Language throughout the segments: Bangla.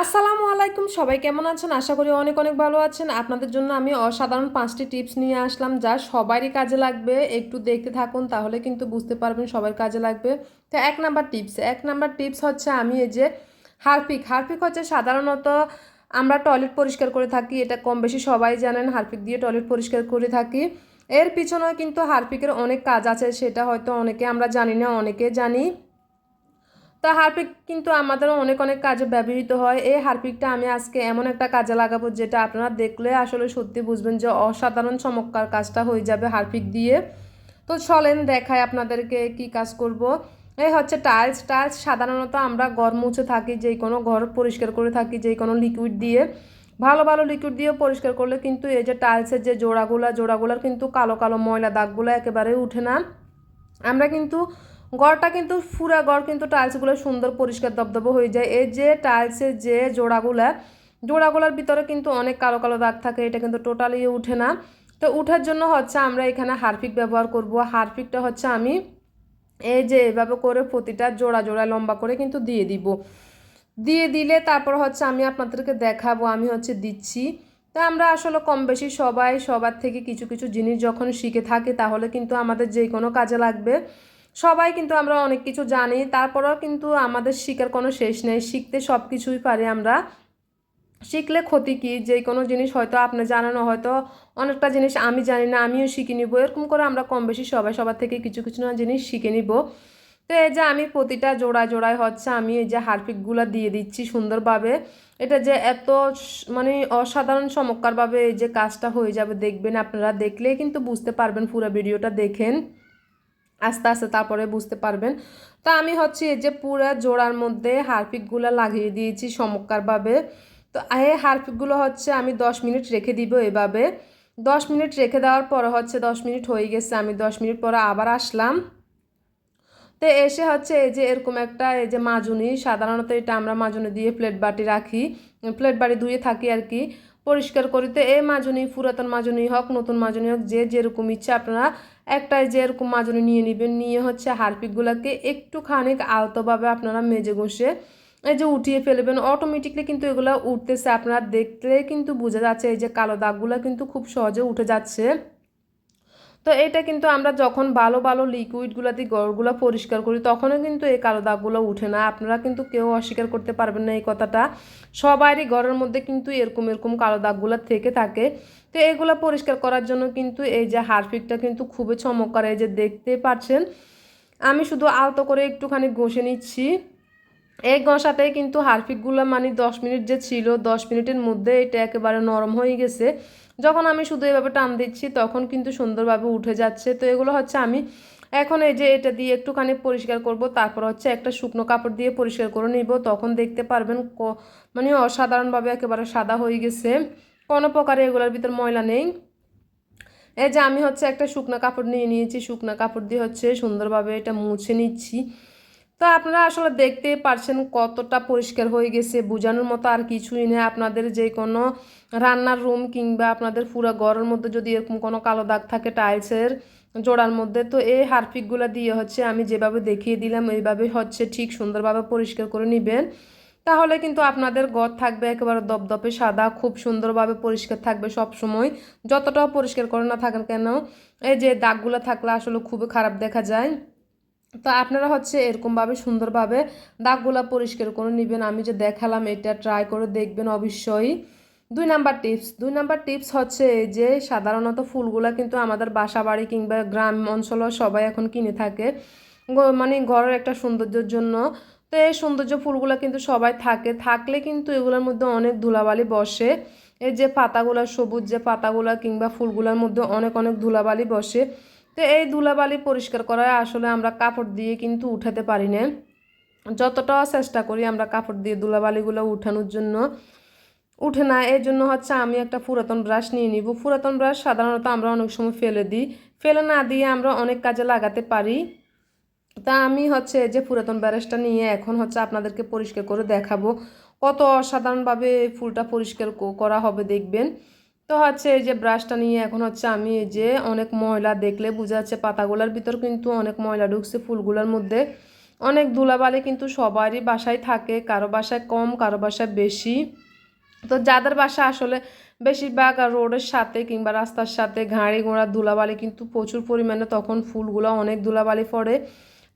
আসসালামু আলাইকুম, সবাই কেমন আছেন? আশা করি অনেক অনেক ভালো আছেন। আপনাদের জন্য আমি অসাধারণ পাঁচটি টিপস নিয়ে আসলাম, যা সবারই কাজে লাগবে। একটু দেখতে থাকুন, তাহলে কিন্তু বুঝতে পারবেন সবার কাজে লাগবে। তো এক নাম্বার টিপস, এক নাম্বার টিপস হচ্ছে আমি এই যে হারপিক হারপিক হচ্ছে সাধারণত আমরা টয়লেট পরিষ্কার করে থাকি, এটা কম বেশি সবাই জানেন, হারপিক দিয়ে টয়লেট পরিষ্কার করে থাকি। এর পিছনেও কিন্তু হারপিকের অনেক কাজ আছে, সেটা হয়তো অনেকে আমরা জানি না, অনেকে জানি। তো হারপিক কিন্তু আমাদের অনেক অনেক কাজে ব্যবহৃত হয়। এই হারপিকটা আমি আজকে এমন একটা কাজে লাগাবো যেটা আপনারা দেখলে আসলে সত্যি বুঝবেন যে অসাধারণ চমৎকার কাজটা হয়ে যাবে হারপিক দিয়ে। তো চলেন দেখায় আপনাদেরকে কি কাজ করব। এই হচ্ছে টাইলস। টাইলস সাধারণত আমরা ঘর মুছে থাকি, যে কোনো ঘর পরিষ্কার করে থাকি, যে কোনো লিকুইড দিয়ে। ভালো ভালো লিকুইড দিয়ে পরিষ্কার করলে কিন্তু এই যে টাইলসের যে জোড়াগুলা, জোড়াগুলার কিন্তু কালো কালো ময়লা দাগগুলো একেবারে উঠে না। আমরা কিন্তু গড়টা কিন্তু পুরা গড় কিন্তু টাইলসগুলো সুন্দর পরিষ্কার দবদব হয়ে যায়। এই যে টাইলসের যে জোড়াগুলা, জোড়াগুলার ভিতরে কিন্তু অনেক কালো কালো দাগ থাকে, এটা কিন্তু টোটালি উঠে না। তো উঠার জন্য হচ্ছে আমরা এখানে হারপিক ব্যবহার করব। হারপিকটা হচ্ছে আমি এই যে এভাবে করে প্রতিটা জোড়া জোড়া লম্বা করে কিন্তু দিয়ে দিব। দিয়ে দিলে তারপর হচ্ছে আমি আপনাদেরকে দেখাবো, আমি হচ্ছে দিচ্ছি। তা আমরা আসলে কম বেশি সবাই, সবার থেকে কিছু কিছু জিনিস যখন শিখে থাকি তাহলে কিন্তু আমাদের যে কোনো কাজে লাগবে। সবাই কিন্তু আমরা অনেক কিছু জানি, তারপরেও কিন্তু আমাদের শিখার কোনো শেষ নেই। শিখতে সব কিছুই পারি আমরা। শিখলে ক্ষতি কি? যে কোনো জিনিস হয়তো আপনি জানেন হয়তো অনেকটা জিনিস আমি জানি না, আমিও শিখে নিব। এরকম করে আমরা কম বেশি সবাই সবার থেকে কিছু কিছু না জিনিস শিখে নিব। তো এই যে আমি প্রতিটা জোড়ায় জোড়ায় হচ্ছে আমি এই যে হারপিকগুলো দিয়ে দিচ্ছি সুন্দরভাবে। এটা যে এত মানে অসাধারণ চমৎকারভাবে এই যে কাজটা হয়ে যাবে, দেখবেন আপনারা। দেখলে কিন্তু বুঝতে পারবেন পুরো ভিডিওটা, দেখেন। আস্তে আস্তে তারপরে বুঝতে পারবেন। তা আমি হচ্ছে এই যে পুরো জোড়ার মধ্যে হারপিকগুলো লাগিয়ে দিয়েছি চমৎকারভাবে তো এই হারপিকগুলো হচ্ছে আমি দশ মিনিট রেখে দিব এভাবে। দশ মিনিট রেখে দেওয়ার পরে হচ্ছে দশ মিনিট হয়ে গেছে, আমি দশ মিনিট পরে আবার আসলাম। তো এসে হচ্ছে এই যে এরকম একটা এই যে মাজুনি, সাধারণত এটা আমরা মাজুনি দিয়ে প্লেট বাটি রাখি। প্লেট বাটি ধুয়ে থাকি আর কি। পরিষ্কার করিতে এই মাজুনি, পুরাতন মাজুনি হোক, নতুন মাজুনি হোক, যে যেরকম ইচ্ছে আপনারা একটাই যেরকম মাজুনি নিয়ে নেবেন। নিয়ে হচ্ছে হারপিকগুলোকে একটুখানি আলতোভাবে আপনারা মেজে ঘষে এই যে উঠিয়ে ফেলবেন। অটোমেটিকলি কিন্তু এগুলো উঠতেছে। আপনারা দেখলে কিন্তু বোঝা যাচ্ছে এই যে কালো দাগগুলো কিন্তু খুব সহজে উঠে যাচ্ছে। তো এটা কিন্তু আমরা যখন ভালো ভালো লিকুইডগুলো দিয়ে গড়গুলো পরিষ্কার করি, তখনও কিন্তু এই কালো দাগগুলো উঠে না। আপনারা কিন্তু কেউ অস্বীকার করতে পারবেন না এই কথাটা। সবারই ঘরের মধ্যে কিন্তু এরকম এরকম কালো দাগগুলো থেকে থাকে। তো এগুলো পরিষ্কার করার জন্য কিন্তু এই যে হারফিকটা কিন্তু খুবই চমৎকার। এই যে দেখতে পাচ্ছেন, আমি শুধু আলতো করে একটুখানি ঘষে নিচ্ছি। এই ঘষাতেই কিন্তু হারফিকগুলো মানে দশ মিনিট যে ছিল, দশ মিনিটের মধ্যে এটা একেবারে নরম হয়ে গেছে। যখন আমি শুধু এভাবে টান দিচ্ছি, তখন কিন্তু সুন্দরভাবে উঠে যাচ্ছে। তো এগুলো হচ্ছে আমি এখন এই যে এটা দিয়ে একটুখানি পরিষ্কার করব, তারপর হচ্ছে একটা শুকনো কাপড় দিয়ে পরিষ্কার করে নিব। তখন দেখতে পারবেন মানে অসাধারণভাবে একেবারে সাদা হয়ে গেছে। কোনো প্রকারে এগুলোর ভিতর ময়লা নেই। এই যে আমি হচ্ছে একটা শুকনো কাপড় নিয়ে নিয়েছি, শুকনো কাপড় দিয়ে হচ্ছে সুন্দরভাবে এটা মুছে নিচ্ছি। তো আপনারা আসলে দেখতে পারছেন কতটা পরিষ্কার হয়ে গেছে। বোঝানোর মতো আর কিছুই নেই। আপনাদের যে কোনো রান্নার রুম কিংবা আপনাদের পুরো ঘরের মধ্যে যদি এরকম কোনো কালো দাগ থাকে টাইলসের জোড়ার মধ্যে, তো এই হারপিকগুলো দিয়ে হচ্ছে আমি যেভাবে দেখিয়ে দিলাম, এইভাবে হচ্ছে ঠিক সুন্দরভাবে পরিষ্কার করে নেবেন। তাহলে কিন্তু আপনাদের ঘর থাকবে একেবারে দপদপে সাদা, খুব সুন্দরভাবে পরিষ্কার থাকবে সব সময় যতটাও পরিষ্কার করে না থাকেন কেন, এই যে দাগগুলো থাকলে আসলে খুবই খারাপ দেখা যায়। তো আপনারা হচ্ছে এরকমভাবে সুন্দরভাবে দাগগুলা পরিষ্কার করে নেবেন। আমি যে দেখালাম এটা ট্রাই করে দেখবেন অবশ্যই। দুই নাম্বার টিপস দুই নাম্বার টিপস হচ্ছে যে সাধারণত ফুলগুলো কিন্তু আমাদের বাসা বাড়ি কিংবা গ্রাম অঞ্চলও সবাই এখন কিনে থাকে। মানে ঘরের একটা সৌন্দর্যের জন্য। তো এই সৌন্দর্য ফুলগুলো কিন্তু সবাই থাকে। থাকলে কিন্তু এগুলোর মধ্যে অনেক ধুলাবালি বসে। এই যে পাতাগুলো, সবুজ যে পাতাগুলো কিংবা ফুলগুলোর মধ্যে অনেক অনেক ধুলাবালি বসে। তো এই ধুলাবালি পরিষ্কার করা আসলে আমরা কাপড় দিয়ে কিন্তু উঠাতে পারি না। যতটা চেষ্টা করি আমরা কাপড় দিয়ে ধুলাবালিগুলো উঠানোর জন্য উঠে না, এই জন্য হচ্ছে আমি একটা পুরাতন ব্রাশ নিয়ে নিব। পুরাতন ব্রাশ সাধারণত আমরা অনেক সময় ফেলে দিই। ফেলে না দিয়ে আমরা অনেক কাজে লাগাতে পারি। তা আমি হচ্ছে যে পুরাতন ব্রাশটা নিয়ে এখন হচ্ছে আপনাদেরকে পরিষ্কার করে দেখাবো। কত অসাধারণভাবে ফুলটা পরিষ্কার করা হবে দেখবেন। তো হচ্ছে এই যে ব্রাশটা নিয়ে এখন হচ্ছে আমি এই যে অনেক ময়লা দেখলে বোঝা যাচ্ছে পাতাগুলোর ভিতর কিন্তু অনেক ময়লা ঢুকছে ফুলগুলোর মধ্যে। অনেক ধুলাবালি কিন্তু সবারই বাসায় থাকে, কারও বাসায় কম, কারও বাসায় বেশি। তো যাদের বাসা আসলে বেশিরভাগ রোডের সাথে কিংবা রাস্তার সাথে ঘাড়ি ঘোড়া ধুলাবালি কিন্তু প্রচুর পরিমাণে তখন ফুলগুলো অনেক ধুলাবালি পড়ে।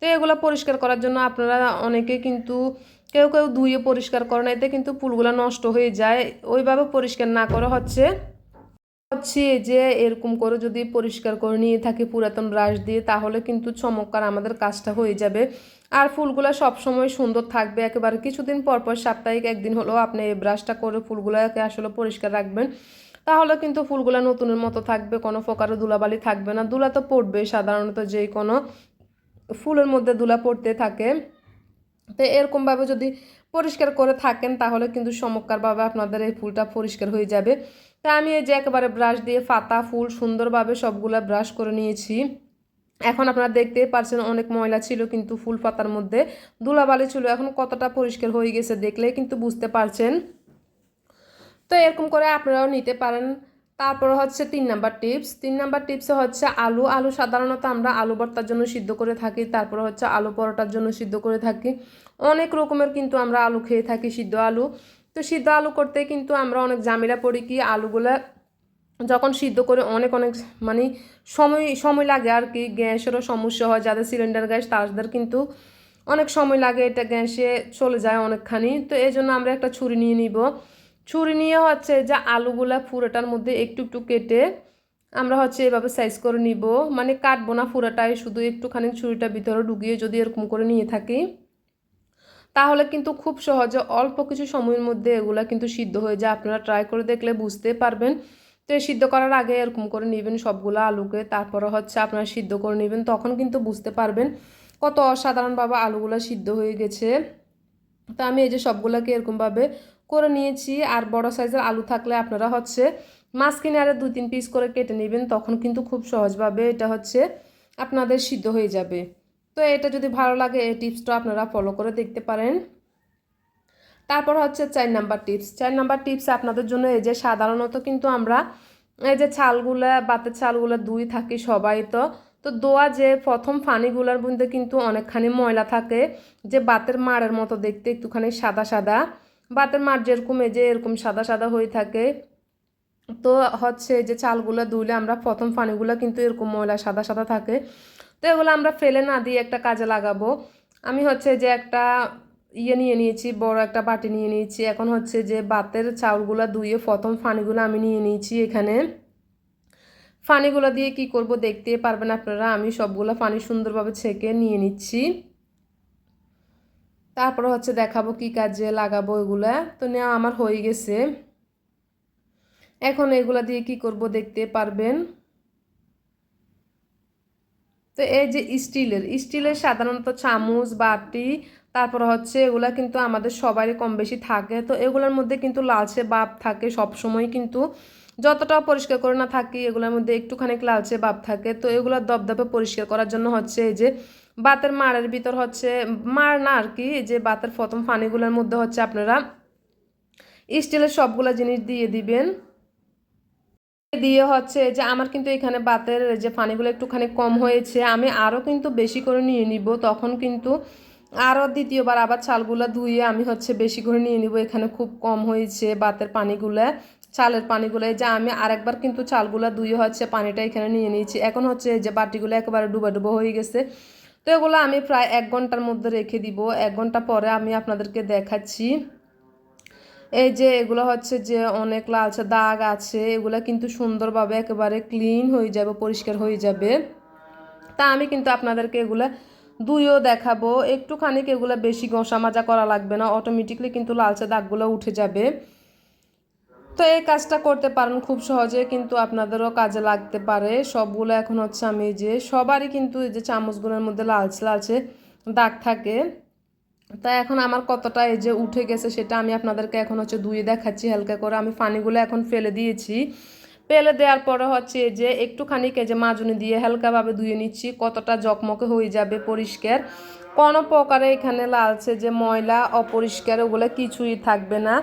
তো এগুলো পরিষ্কার করার জন্য আপনারা অনেকে কিন্তু কেউ কেউ ধুয়ে পরিষ্কার করেন এতে কিন্তু ফুলগুলো নষ্ট হয়ে যায়। ওইভাবে পরিষ্কার না করা হচ্ছে। হচ্ছে যে এরকম করে যদি পরিষ্কার করে নিয়ে থাকি পুরাতন ব্রাশ দিয়ে, তাহলে কিন্তু চমৎকার আমাদের কাজটা হয়ে যাবে। আর ফুলগুলো সবসময় সুন্দর থাকবে। একেবারে কিছুদিন পর পর সাপ্তাহিক একদিন হলেও আপনি এই ব্রাশটা করে ফুলগুলোকে আসলে পরিষ্কার রাখবেন। তাহলে কিন্তু ফুলগুলো নতুনের মতো থাকবে, কোনো প্রকারের ধুলাবালি থাকবে না। ধুলা তো পড়বে সাধারণত যে কোনো ফুলের মধ্যে ধুলা পড়তে থাকে। তো এরকমভাবে যদি পরিষ্কার করে থাকেন, তাহলে কিন্তু চমৎকারভাবে আপনাদের এই ফুলটা পরিষ্কার হয়ে যাবে। তা আমি এই যে একেবারে ব্রাশ দিয়ে ফাতা ফুল সুন্দরভাবে সবগুলা ব্রাশ করে নিয়েছি। এখন আপনারা দেখতেই পারছেন অনেক ময়লা ছিল কিন্তু ফুল পাতার মধ্যে, ধুলাবালি ছিল, এখন কতটা পরিষ্কার হয়ে গেছে দেখলে কিন্তু বুঝতে পারছেন। তো এরকম করে আপনারাও নিতে পারেন। তারপর হচ্ছে তিন নাম্বার টিপস। তিন নাম্বার টিপসে হচ্ছে আলু। আলু সাধারণত আমরা আলু ভর্তার জন্য সিদ্ধ করে থাকি, তারপর হচ্ছে আলু পরোটার জন্য সিদ্ধ করে থাকি। অনেক রকমের কিন্তু আমরা আলু খেয়ে থাকি সিদ্ধ আলু। তো সিদ্ধ আলু করতে কিন্তু আমরা অনেক জামিলা পড়ি কি আলুগুলা যখন সিদ্ধ করে অনেক অনেক মানে সময় সময় লাগে আর কি। গ্যাসেরও সমস্যা হয়, যাদের সিলিন্ডার গ্যাস তাদের কিন্তু অনেক সময় লাগে এটা গ্যাসে চলে যায় অনেকখানি। তো এই জন্য আমরা একটা ছুরি নিয়ে নিব। ছুরি নিয়ে হচ্ছে যে আলুগুলা পুরোটার মধ্যে একটু একটু কেটে আমরা হচ্ছে এভাবে সাইজ করে নিব। মানে কাটবো না পুরোটাই, শুধু একটুখানি ছুরিটা ভিতরে ঢুকিয়ে যদি এরকম করে নিয়ে থাকি, তাহলে কিন্তু খুব সহজে অল্প কিছু সময়ের মধ্যে এগুলা কিন্তু সিদ্ধ হয়ে যায়। আপনারা ট্রাই করে দেখলে বুঝতে পারবেন। তো এই সিদ্ধ করার আগে এরকম করে নেবেন সবগুলো আলুকে, তারপরে হচ্ছে আপনারা সিদ্ধ করে নেবেন, তখন কিন্তু বুঝতে পারবেন কত অসাধারণভাবে আলুগুলো সিদ্ধ হয়ে গেছে। তো আমি এই যে সবগুলোকে এরকমভাবে করে নিয়েছি আর বড় সাইজের আলু থাকলে আপনারা হচ্ছে মাছ কিনে আরে দুই তিন পিস করে কেটে নেবেন, তখন কিন্তু খুব সহজভাবে এটা হচ্ছে আপনাদের সিদ্ধ হয়ে যাবে। তো এটা যদি ভালো লাগে এই টিপসটা আপনারা ফলো করে দেখতে পারেন। তারপর হচ্ছে চার নাম্বার টিপস। চার নাম্বার টিপস আপনাদের জন্য, এই যে সাধারণত কিন্তু আমরা এই যে ছালগুলা, বাতের ছালগুলো দুই থাকি সবাই তো তো দোয়া যে প্রথম ফানিগুলার মধ্যে কিন্তু অনেকখানি ময়লা থাকে, যে বাতের মাড়ের মতো দেখতে একটুখানি সাদা সাদা। বাতের মাড় যেরকম এই যে এরকম সাদা সাদা হয়ে থাকে, তো হচ্ছে যে চালগুলো ধুলে আমরা প্রথম ফানিগুলো কিন্তু এরকম ময়লা সাদা সাদা থাকে। তো এগুলো আমরা ফেলে না দিয়ে একটা কাজে লাগাবো। আমি হচ্ছে যে একটা ইয়ে নিয়ে নিয়েছি, বড় একটা বাটি নিয়ে নিয়েছি। এখন হচ্ছে যে বাতের চাউলগুলো ধুয়ে প্রথম ফানিগুলো আমি নিয়ে নিয়েছি এখানে। ফানিগুলো দিয়ে কি করব দেখতে পারবেন আপনারা, আমি সবগুলো ফানি সুন্দরভাবে ছেঁকে নিয়ে নিচ্ছি। তারপর হচ্ছে দেখাবো কি কাজে লাগাবো এগুলা। তো নেওয়া আমার হয়ে গেছে। এখন এগুলা দিয়ে কি করব দেখতে পারবেন। তো এই যে স্টিলের স্টিলের সাধারণত চামচ, বাটি, তারপর হচ্ছে এগুলা কিন্তু আমাদের সবারই কম বেশি থাকে। তো এগুলোর মধ্যে কিন্তু লালচে বাপ থাকে সব সময় কিন্তু। যতটা পরিষ্কার করে না থাকি, এগুলোর মধ্যে একটুখানি লালচে ভাব থাকে, তো এগুলো দপদপে পরিষ্কার করার জন্য হচ্ছে এই যে বাতের মাড়ের ভিতর হচ্ছে মার না আর কি যে বাতের প্রথম ফানিগুলোর মধ্যে হচ্ছে আপনারা স্টিলের সবগুলো জিনিস দিয়ে দিবেন। দিয়ে হচ্ছে যে আমার কিন্তু এখানে বাতের যে পানিগুলো একটুখানি কম হয়েছে, আমি আরও কিন্তু বেশি করে নিয়ে নিব, তখন কিন্তু আরও দ্বিতীয়বার আবার চালগুলো ধুয়ে আমি হচ্ছে বেশি করে নিয়ে নিব, এখানে খুব কম হয়েছে বাতের পানিগুলো। চালের পানিগুলো, এই যে আমি আরেকবার কিন্তু চালগুলো ধুয়ে হচ্ছে পানিটা এখানে নিয়ে নিয়েছি। এখন হচ্ছে যে বাটিগুলো একেবারে ডুবা ডুবো হয়ে গেছে। তো এগুলো আমি প্রায় এক ঘণ্টার মধ্যে রেখে দিব। এক ঘণ্টা পরে আমি আপনাদেরকে দেখাচ্ছি। এই যে এগুলো হচ্ছে যে অনেক লালচে দাগ আছে, এগুলো কিন্তু সুন্দরভাবে একেবারে ক্লিন হয়ে যাবে, পরিষ্কার হয়ে যাবে। তা আমি কিন্তু আপনাদেরকে এগুলো দুইও দেখাবো। একটুখানি এগুলো বেশি ঘষা মাজা করা লাগবে না অটোমেটিকলি কিন্তু লালচে দাগগুলো উঠে যাবে। তো এই কাজটা করতে পারেন খুব সহজে, কিন্তু আপনাদেরও কাজে লাগতে পারে। সবগুলো এখন হচ্ছে আমি যে, সবারই কিন্তু এই যে চামচগুলোর মধ্যে লালচে লালচে দাগ থাকে। তা এখন আমার কতটা এই যে উঠে গেছে সেটা আমি আপনাদেরকে এখন হচ্ছে ধুয়ে দেখাচ্ছি, হালকা করে। আমি পানিগুলো এখন ফেলে দিয়েছি। ফেলে দেওয়ার পরে হচ্ছে যে একটুখানি যে মাজুনি দিয়ে হালকাভাবে ধুয়ে নিচ্ছি, কতটা জকমকে হয়ে যাবে পরিষ্কার। কোনো প্রকারে এখানে লালছে যে ময়লা, অপরিষ্কার, ওগুলো কিছুই থাকবে না।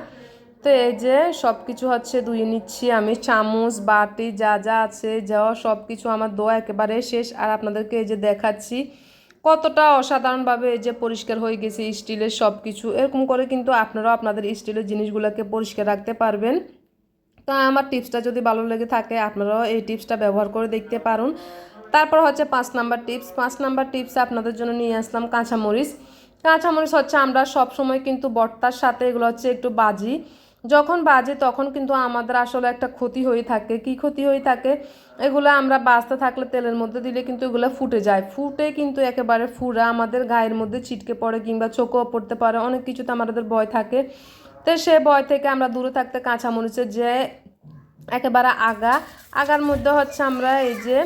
তো এই যে সব কিছু হচ্ছে ধুয়ে নিচ্ছি। আমি চামচ, বাটি, যা যা আছে যাওয়া সব কিছু আমার দোয়া একেবারে শেষ। আর আপনাদেরকে এই যে দেখাচ্ছি, কতটা অসাধারণভাবে এই যে পরিষ্কার হয়ে গেছে স্টিলের সব কিছু এরকম করে কিন্তু আপনারাও আপনাদের স্টিলের জিনিসগুলোকে পরিষ্কার রাখতে পারবেন। তো আমার টিপসটা যদি ভালো লেগে থাকে, আপনারাও এই টিপসটা ব্যবহার করে দেখতে পারুন। তারপর হচ্ছে পাঁচ নাম্বার টিপস। পাঁচ নাম্বার টিপস আপনাদের জন্য নিয়ে আসলাম কাঁচামরিচ। কাঁচামরিচ হচ্ছে আমরা সব সময় কিন্তু বর্তার সাথে, এগুলো হচ্ছে একটু বাজি। যখন বাজে তখন কিন্তু আমাদের আসলে একটা ক্ষতি হয়ে থাকে। কি ক্ষতি হয়ে থাকে? এগুলো আমরা বাঁচতে থাকলে তেলের মধ্যে দিলে কিন্তু এগুলো ফুটে যায়। ফুটে কিন্তু একেবারে ফুরা, আমাদের গায়ের মধ্যে ছিটকে পড়ে কিংবা চোখও পড়তে পারে, অনেক কিছুতে আমাদের ভয় থাকে। তো সে ভয় থেকে আমরা দূরে থাকতে কাঁচামরিচের যে একেবারে আগা, আগার মধ্যে হচ্ছে আমরা এই যে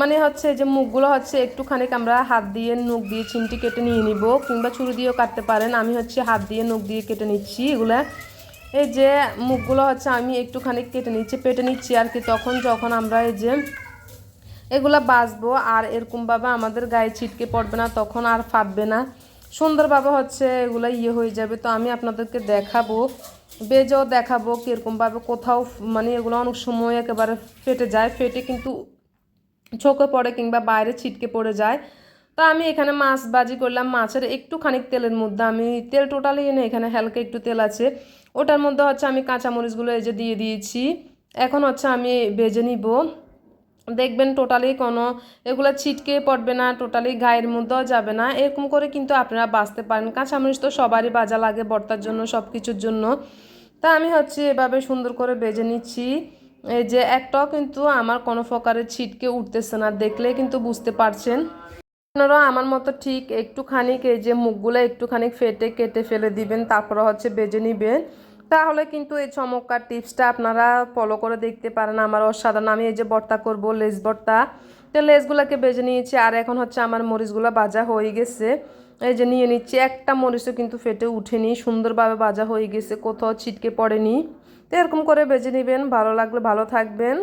মানে হচ্ছে যে মুখগুলো হচ্ছে একটুখানি আমরা হাত দিয়ে নখ দিয়ে চিমটি কেটে নিয়ে নিব, কিংবা ছুরি দিয়েও কাটতে পারেন। আমি হচ্ছে হাত দিয়ে নখ দিয়ে কেটে নিচ্ছি এগুলো। এই যে মুখগুলো হচ্ছে আমি একটুখানি কেটে নিচ্ছি, পেটে নিচ্ছি আর কি। তখন যখন আমরা এই যে এগুলা বাঁচবো আর এরকমভাবে আমাদের গায়ে ছিটকে পড়বে না, তখন আর ফাটবে না। সুন্দরভাবে হচ্ছে এগুলো ইয়ে হয়ে যাবে। তো আমি আপনাদেরকে দেখাবো, বেজেও দেখাবো কীরকমভাবে কোথাও মানে এগুলো অনেক সময় একেবারে ফেটে যায়। ফেটে কিন্তু চোখে পড়ে কিংবা বাইরে ছিটকে পড়ে যায়। তো আমি এখানে মাছ বাজি করলাম। মাছের একটু খানিক তেলের মধ্যে আমি তেল টোটালি এনে এখানে হালকা একটু তেল আছে। ওটার মধ্যে হচ্ছে আমি কাঁচামরিচগুলো এই যে দিয়ে দিয়েছি। এখন হচ্ছে আমি বেজে নিব। দেখবেন টোটালি কোনো এগুলো ছিটকে পড়বে না টোটালি গায়ের মধ্যেও যাবে না। এরকম করে কিন্তু আপনারা বাঁচতে পারেন। কাঁচামরিচ তো সবারই বাজা লাগে বর্তার জন্য সব কিছুর জন্য। তা আমি হচ্ছে এভাবে সুন্দর করে বেজে নিচ্ছি। এই যে একটাও কিন্তু আমার কোনো প্রকারের ছিটকে উঠতেছে না, দেখলে কিন্তু বুঝতে পারছেন। আপনারা আমার মতো ঠিক একটুখানি এই যে মুখগুলো একটুখানি ফেটে কেটে ফেলে দিবেন, তারপরে হচ্ছে বেজে নিবেন। তাহলে কিন্তু এই চমৎকার টিপসটা আপনারা ফলো করে দেখতে পারেন আমার অসাধারণ। আমি এই যে ভর্তা করব, লেস ভর্তা তো লেসগুলোকে বেজে নিয়েছি, আর এখন হচ্ছে আমার মরিচগুলো বাজা হয়ে গেছে। এই যে নিয়ে নিচ্ছি, একটা মরিচও কিন্তু ফেটে উঠেনি, সুন্দরভাবে বাজা হয়ে গেছে, কোথাও ছিটকে পড়েনি। এরকম করে বেজে নেবেন। ভালো লাগলে ভালো থাকবেন।